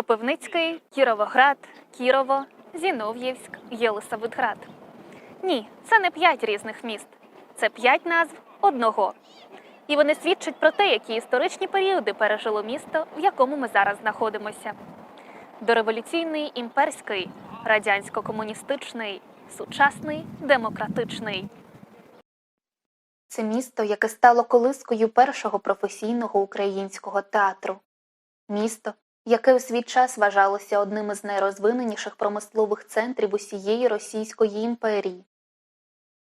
Кропивницький, Кіровоград, Кірово, Зінов'євськ, Єлисаветград. Ні, це не п'ять різних міст, це п'ять назв одного. І вони свідчать про те, які історичні періоди пережило місто, в якому ми зараз знаходимося. Дореволюційний, імперський, радянсько-комуністичний, сучасний, демократичний. Це місто, яке стало колискою першого професійного українського театру. Місто, яке у свій час вважалося одним із найрозвиненіших промислових центрів усієї Російської імперії.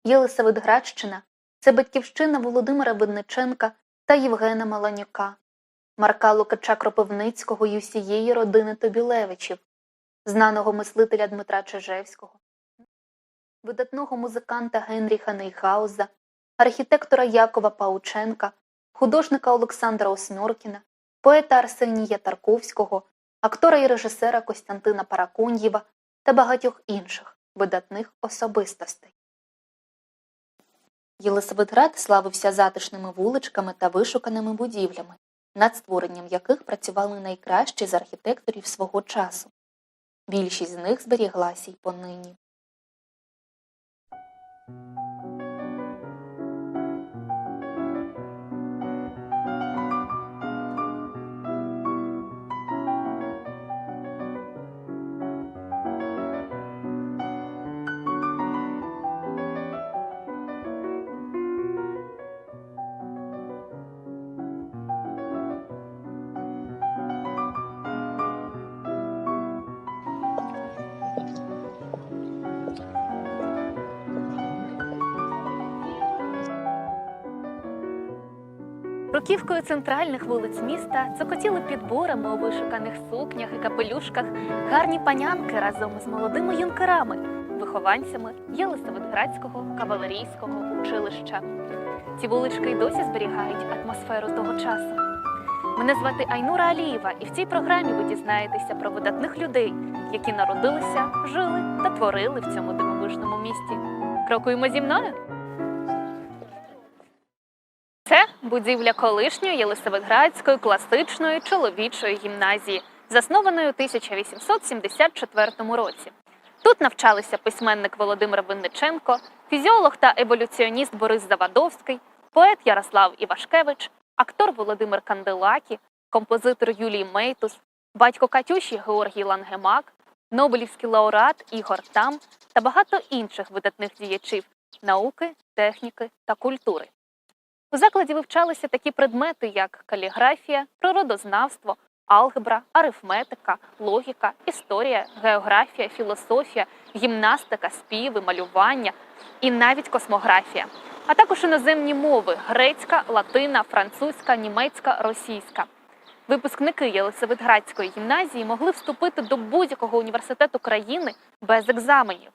Єлисаветградщина це батьківщина Володимира Винниченка та Євгена Маланюка, Марка Лукача Кропивницького і усієї родини Тобілевичів, знаного мислителя Дмитра Чижевського, видатного музиканта Генріха Нейхауза, архітектора Якова Паученка, художника Олександра Осьмьоркіна, поета Арсенія Тарковського, актора і режисера Костянтина Параконьєва та багатьох інших видатних особистостей. Єлисаветград славився затишними вуличками та вишуканими будівлями, над створенням яких працювали найкращі з архітекторів свого часу. Більшість з них зберіглася й понині. Руківкою центральних вулиць міста цокотіли підборами у вишуканих сукнях і капелюшках гарні панянки разом з молодими юнкерами, вихованцями Єлисаветградського кавалерійського училища. Ці вулички й досі зберігають атмосферу того часу. Мене звати Айнура Алієва, і в цій програмі ви дізнаєтеся про видатних людей, які народилися, жили та творили в цьому дивовижному місті. Крокуємо зі мною. Будівля колишньої Єлисаветградської класичної чоловічої гімназії, заснованої у 1874 році. Тут навчалися письменник Володимир Винниченко, фізіолог та еволюціоніст Борис Завадовський, поет Ярослав Івашкевич, актор Володимир Канделакі, композитор Юлій Мейтус, батько Катюші Георгій Лангемак, Нобелівський лауреат Ігор Там та багато інших видатних діячів науки, техніки та культури. У закладі вивчалися такі предмети, як каліграфія, природознавство, алгебра, арифметика, логіка, історія, географія, філософія, гімнастика, співи, малювання і навіть космографія, а також іноземні мови грецька, латина, французька, німецька, російська. Випускники Єлисаветградської гімназії могли вступити до будь-якого університету країни без екзаменів.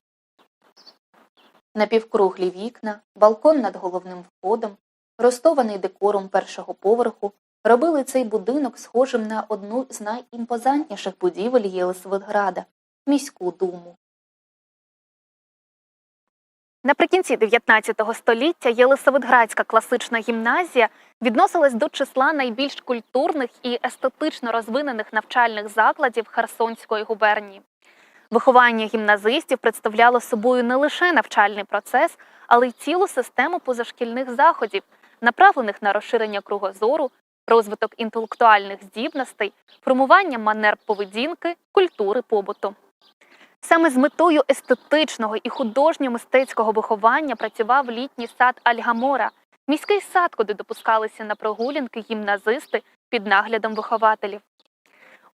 Напівкруглі вікна, балкон над головним входом, розтований декором першого поверху, робили цей будинок схожим на одну з найімпозантніших будівель Єлисаветграда – міську думу. Наприкінці 19 століття Єлисаветградська класична гімназія відносилась до числа найбільш культурних і естетично розвинених навчальних закладів Херсонської губернії. Виховання гімназистів представляло собою не лише навчальний процес, але й цілу систему позашкільних заходів, направлених на розширення кругозору, розвиток інтелектуальних здібностей, формування манер поведінки, культури побуту. Саме з метою естетичного і художньо-мистецького виховання працював літній сад Альгамора, міський сад, куди допускалися на прогулянки гімназисти під наглядом вихователів.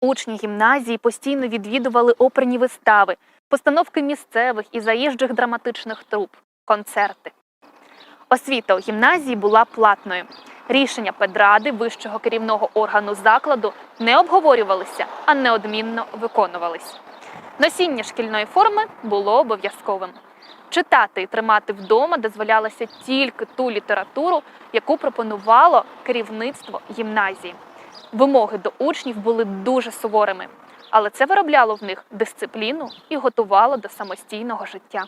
Учні гімназії постійно відвідували оперні вистави, постановки місцевих і заїжджих драматичних труп, концерти. Освіта у гімназії була платною. Рішення педради вищого керівного органу закладу не обговорювалися, а неодмінно виконувались. Носіння шкільної форми було обов'язковим. Читати і тримати вдома дозволялося тільки ту літературу, яку пропонувало керівництво гімназії. Вимоги до учнів були дуже суворими, але це виробляло в них дисципліну і готувало до самостійного життя.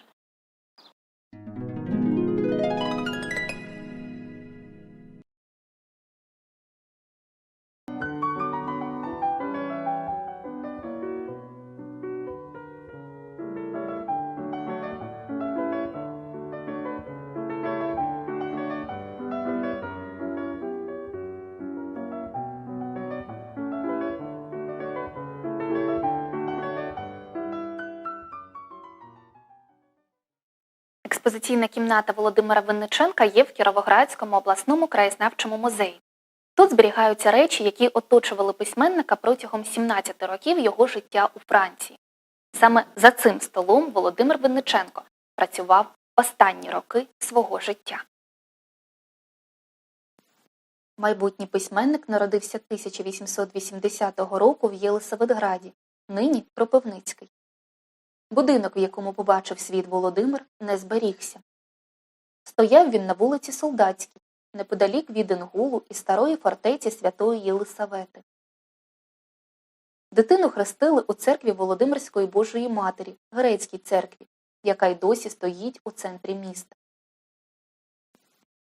Експозиційна кімната Володимира Винниченка є в Кіровоградському обласному краєзнавчому музеї. Тут зберігаються речі, які оточували письменника протягом 17 років його життя у Франції. Саме за цим столом Володимир Винниченко працював останні роки свого життя. Майбутній письменник народився 1880 року в Єлисаветграді, нині Кропивницький. Будинок, в якому побачив світ Володимир, не зберігся. Стояв він на вулиці Солдатській, неподалік від Інгулу і старої фортеці святої Єлисавети. Дитину хрестили у церкві Володимирської Божої Матері, грецькій церкві, яка й досі стоїть у центрі міста.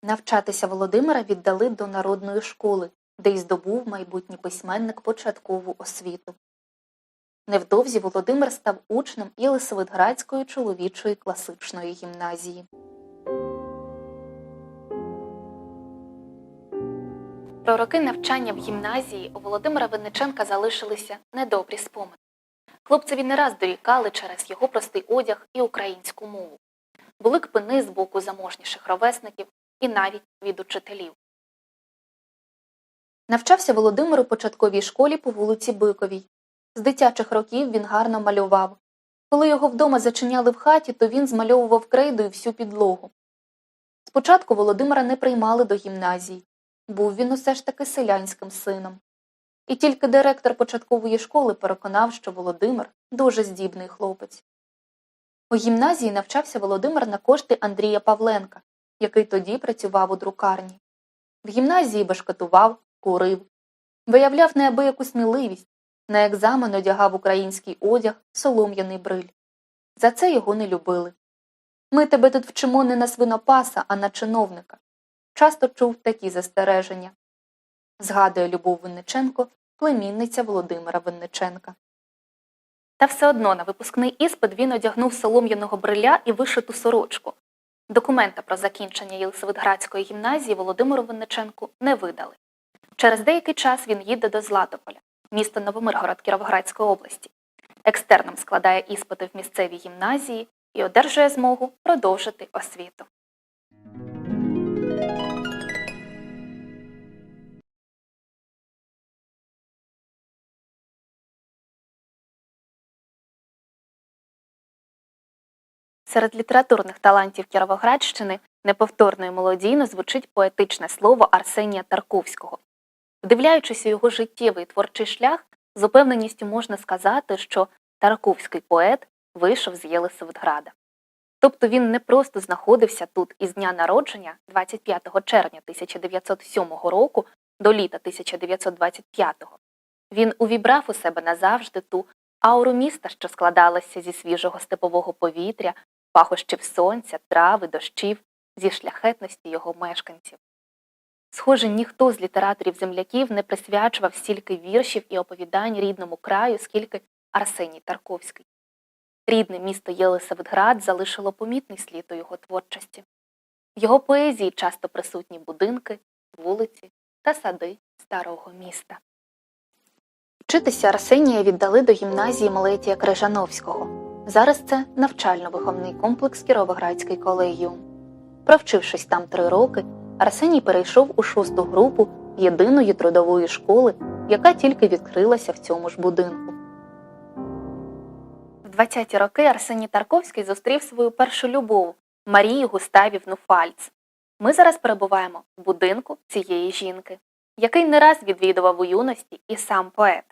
Навчатися Володимира віддали до народної школи, де й здобув майбутній письменник початкову освіту. Невдовзі Володимир став учнем Єлисаветградської чоловічої класичної гімназії. Про роки навчання в гімназії у Володимира Винниченка залишилися недобрі спомини. Хлопцеві не раз дорікали через його простий одяг і українську мову. Були кпини з боку заможніших ровесників і навіть від учителів. Навчався Володимир у початковій школі по вулиці Биковій. З дитячих років він гарно малював. Коли його вдома зачиняли в хаті, то він змальовував крейдою всю підлогу. Спочатку Володимира не приймали до гімназії. Був він усе ж таки селянським сином. І тільки директор початкової школи переконав, що Володимир дуже здібний хлопець. У гімназії навчався Володимир на кошти Андрія Павленка, який тоді працював у друкарні. В гімназії башкетував, курив, виявляв неабияку сміливість, на екзамен одягав український одяг, солом'яний бриль. За це його не любили. Ми тебе тут вчимо не на свинопаса, а на чиновника. Часто чув такі застереження. Згадує Любов Винниченко, племінниця Володимира Винниченка. Та все одно на випускний іспит він одягнув солом'яного бриля і вишиту сорочку. Документа про закінчення Єлисаветградської гімназії Володимиру Винниченку не видали. Через деякий час він їде до Златополя, місто Новомиргород Кіровоградської області. Екстерном складає іспити в місцевій гімназії і одержує змогу продовжити освіту. Серед літературних талантів Кіровоградщини неповторно і мелодійно звучить поетичне слово Арсенія Тарковського. Вдивляючись у його життєвий творчий шлях, з упевненістю можна сказати, що Тарковський поет вийшов з Єлисаветграда. Тобто він не просто знаходився тут із дня народження 25 червня 1907 року до літа 1925 Він увібрав у себе назавжди ту ауру міста, що складалася зі свіжого степового повітря, пахощів сонця, трави, дощів, зі шляхетності його мешканців. Схоже, ніхто з літераторів земляків не присвячував стільки віршів і оповідань рідному краю, скільки Арсеній Тарковський. Рідне місто Єлисаветград залишило помітний слід у його творчості. В його поезії часто присутні будинки, вулиці та сади старого міста. Вчитися Арсенія віддали до гімназії Малетія Крижановського. Зараз це навчально-виховний комплекс Кіровоградський колегіум. Провчившись там три роки, Арсеній перейшов у шосту групу єдиної трудової школи, яка тільки відкрилася в цьому ж будинку. В 20-ті роки Арсеній Тарковський зустрів свою першу любов Марію Густавівну Фальц. Ми зараз перебуваємо в будинку цієї жінки, який не раз відвідував у юності і сам поет.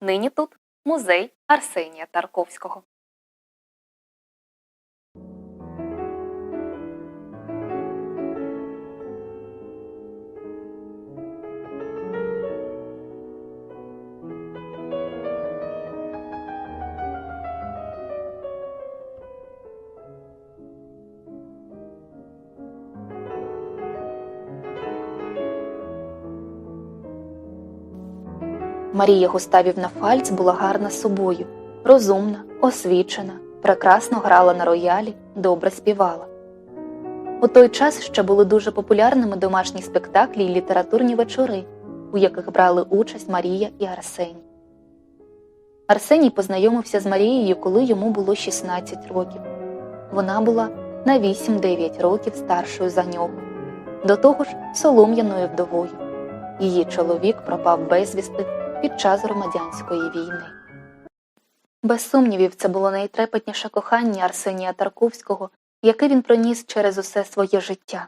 Нині тут музей Арсенія Тарковського. Марія Густавівна Фальц була гарна собою, розумна, освічена, прекрасно грала на роялі, добре співала. У той час ще були дуже популярними домашні спектаклі й літературні вечори, у яких брали участь Марія і Арсеній. Арсеній познайомився з Марією, коли йому було 16 років. Вона була на 8-9 років старшою за нього, до того ж солом'яною вдовою. Її чоловік пропав безвісти під час громадянської війни. Без сумнівів, це було найтрепетніше кохання Арсенія Тарковського, яке він проніс через усе своє життя.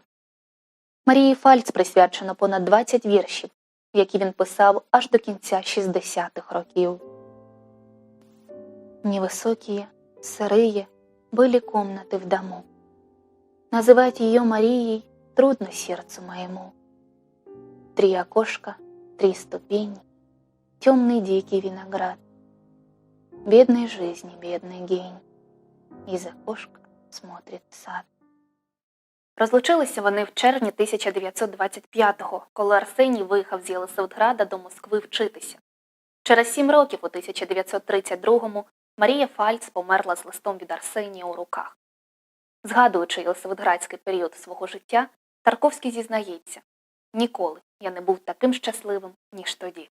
Марії Фальц присвячено понад 20 віршів, які він писав аж до кінця 60-х років. Невысокие, сырые были комнаты в дому. Называть ее Марией трудно сердцу моему. Три окошка, три ступени, темный дикий виноград. Бедной жизни, бедный гень. Из окошка смотрит в сад. Розлучилися вони в червні 1925-го, коли Арсеній виїхав з Єлисаветграда до Москви вчитися. Через сім років, у 1932-му, Марія Фальц померла з листом від Арсенія у руках. Згадуючи Єлисаветградський період свого життя, Тарковський зізнається ніколи я не був таким щасливим, ніж тоді.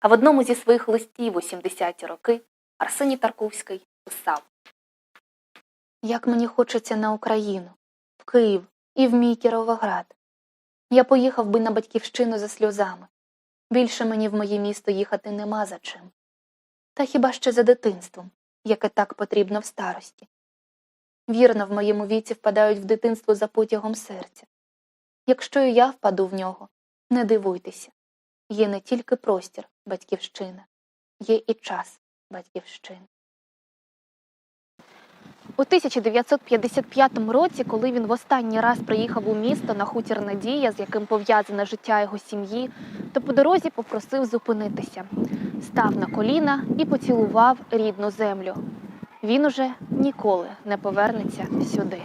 А в одному зі своїх листів у 70-ті роки Арсеній Тарковський писав Як мені хочеться на Україну, в Київ і в мій Кіровоград. Я поїхав би на батьківщину за сльозами. Більше мені в моє місто їхати нема за чим. Та хіба ще за дитинством, яке так потрібно в старості. Вірно, в моєму віці впадають в дитинство за потягом серця. Якщо і я впаду в нього, не дивуйтеся є не тільки простір батьківщина, є і час батьківщини. У 1955 році, коли він в останній раз приїхав у місто на хутір Надія, з яким пов'язане життя його сім'ї, то по дорозі попросив зупинитися, став на коліна і поцілував рідну землю. Він уже ніколи не повернеться сюди.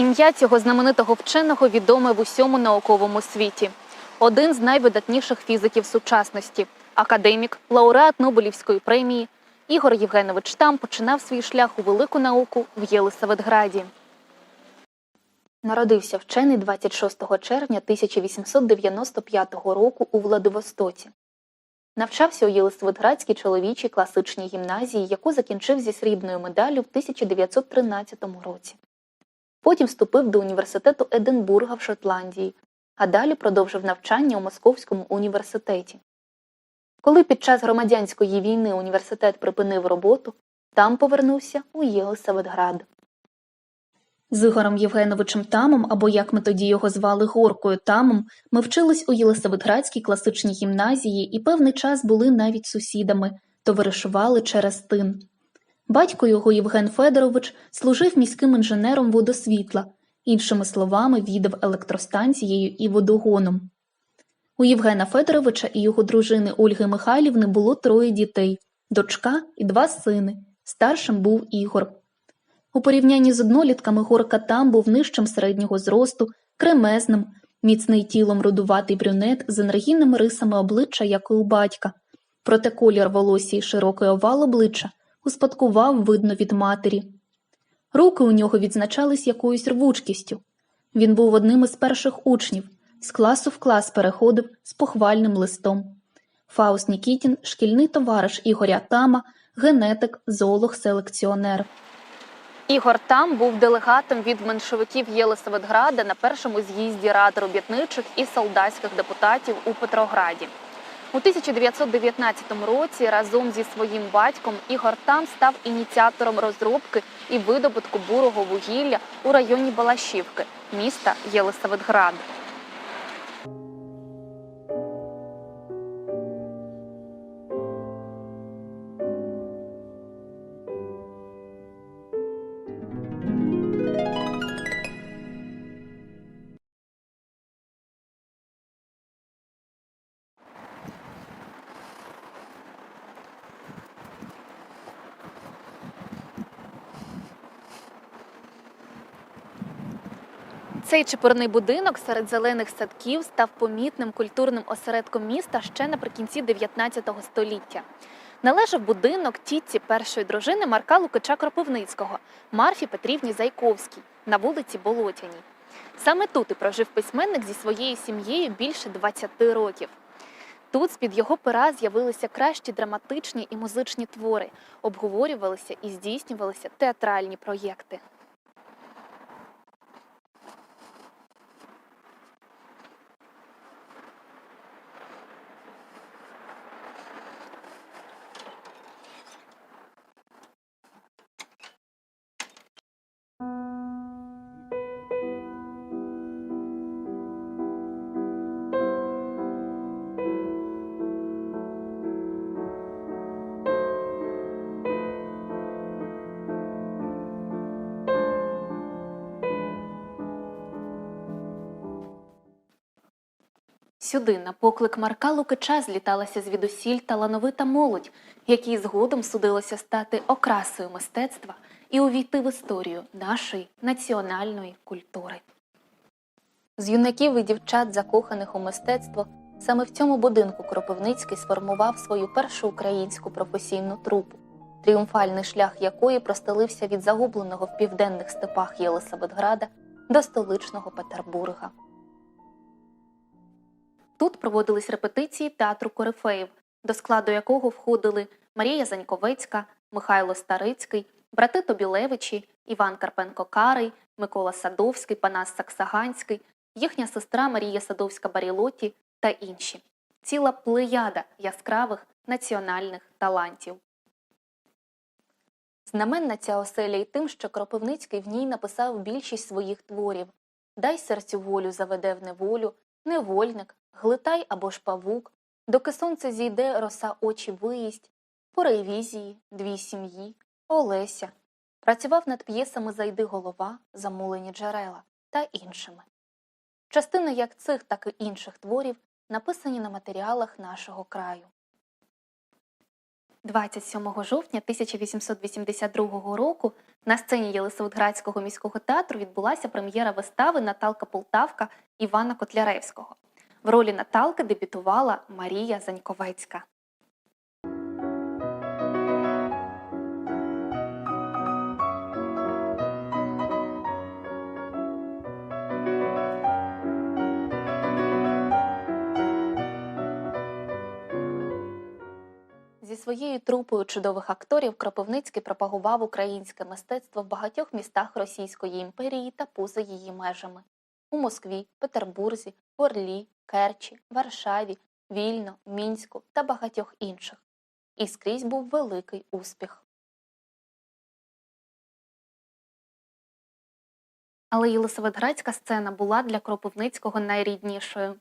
Ім'я цього знаменитого вченого відоме в усьому науковому світі. Один з найвидатніших фізиків сучасності, академік, лауреат Нобелівської премії Ігор Євгенович Там починав свій шлях у велику науку в Єлисаветграді. Народився вчений 26 червня 1895 року у Владивостоці. Навчався у Єлисаветградській чоловічій класичній гімназії, яку закінчив зі срібною медаллю в 1913 році. Потім вступив до університету Единбурга в Шотландії, а далі продовжив навчання у Московському університеті. Коли під час громадянської війни університет припинив роботу, там повернувся у Єлисаветград. З Ігорем Євгеновичем Тамом, або як ми тоді його звали Горкою Тамом, ми вчились у Єлисаветградській класичній гімназії і певний час були навіть сусідами, товаришували через тин. Батько його Євген Федорович служив міським інженером водосвітла, іншими словами, віддав електростанцією і водогоном. У Євгена Федоровича і його дружини Ольги Михайлівни було троє дітей дочка і два сини. Старшим був Ігор. У порівнянні з однолітками Горка там був нижчим середнього зросту, кремезним, міцний тілом рудуватий брюнет з енергійними рисами обличчя, як і у батька. Проте колір волосся і широкий овал обличчя успадкував, видно, від матері. Руки у нього відзначались якоюсь рвучкістю. Він був одним із перших учнів, з класу в клас переходив з похвальним листом. Фауст Нікітін, шкільний товариш Ігоря Тама, генетик, зоолог, селекціонер. Ігор Там був делегатом від меншовиків Єлисаветграда на першому з'їзді рад робітничих і солдатських депутатів у Петрограді. У 1919 році разом зі своїм батьком Ігор Там став ініціатором розробки і видобутку бурого вугілля у районі Балашівки, міста Єлисаветград. Цей чепурний будинок серед зелених садків став помітним культурним осередком міста ще наприкінці 19 століття. належав будинок тітці першої дружини Марка Лукича Кропивницького, Марфі Петрівні Зайковській на вулиці Болотяній. Саме тут і прожив письменник зі своєю сім'єю більше 20 років. Тут з-під його пера з'явилися кращі драматичні і музичні твори, обговорювалися і здійснювалися театральні проєкти. Сюди на поклик Марка Лукича зліталася звідусіль талановита молодь, якій згодом судилося стати окрасою мистецтва і увійти в історію нашої національної культури. З юнаків і дівчат, закоханих у мистецтво, саме в цьому будинку Кропивницький сформував свою першу українську професійну трупу, тріумфальний шлях якої простелився від загубленого в південних степах Єлисаветграда до столичного Петербурга. Тут проводились репетиції театру Корифеїв, до складу якого входили Марія Заньковецька, Михайло Старицький, брати Тобілевичі, Іван Карпенко Карий, Микола Садовський, Панас Саксаганський, їхня сестра Марія Садовська Барілоті та інші. Ціла плеяда яскравих національних талантів. Знаменна ця оселя й тим, що Кропивницький в ній написав більшість своїх творів Дай серцю волю заведе в неволю, невольник, глитай або ж павук, доки сонце зійде, роса очі виїсть, по ревізії, дві сім'ї, Олеся. Працював над п'єсами Зайди голова, замулені джерела та іншими. Частина як цих, так і інших творів написані на матеріалах нашого краю. 27 жовтня 1882 року на сцені Єлисаветградського міського театру відбулася прем'єра вистави Наталка Полтавка Івана Котляревського. В ролі Наталки дебютувала Марія Заньковецька. Своєю трупою чудових акторів Кропивницький пропагував українське мистецтво в багатьох містах Російської імперії та поза її межами у Москві, Петербурзі, Орлі, Керчі, Варшаві, Вільно, Мінську та багатьох інших. І скрізь був великий успіх. Але Єлисаветградська сцена була для Кропивницького найріднішою.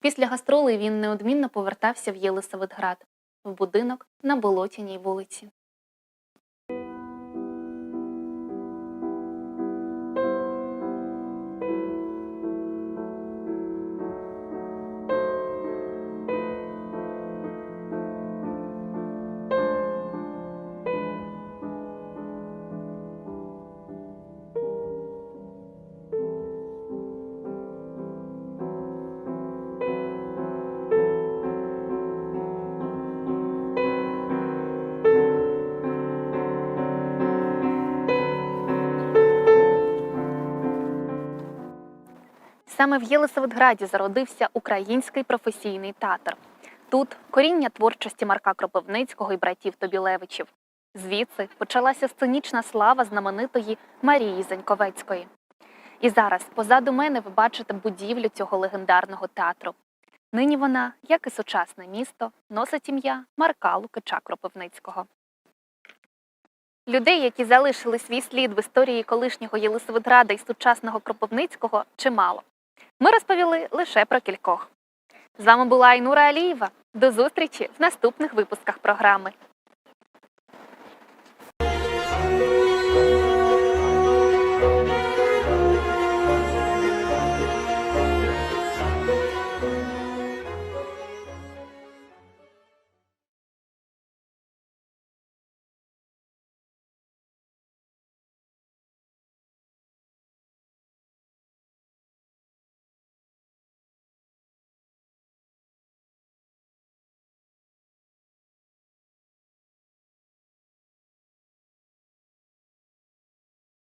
Після гастролей він неодмінно повертався в Єлисаветград, в будинок на Болотяній вулиці. Саме в Єлисаветграді зародився український професійний театр. Тут коріння творчості Марка Кропивницького і братів Тобілевичів. Звідси почалася сценічна слава знаменитої Марії Заньковецької. І зараз позаду мене ви бачите будівлю цього легендарного театру. Нині вона, як і сучасне місто, носить ім'я Марка Лукича Кропивницького. Людей, які залишили свій слід в історії колишнього Єлисаветграда і сучасного Кропивницького, чимало. Ми розповіли лише про кількох. З вами була Айнура Алієва. До зустрічі в наступних випусках програми.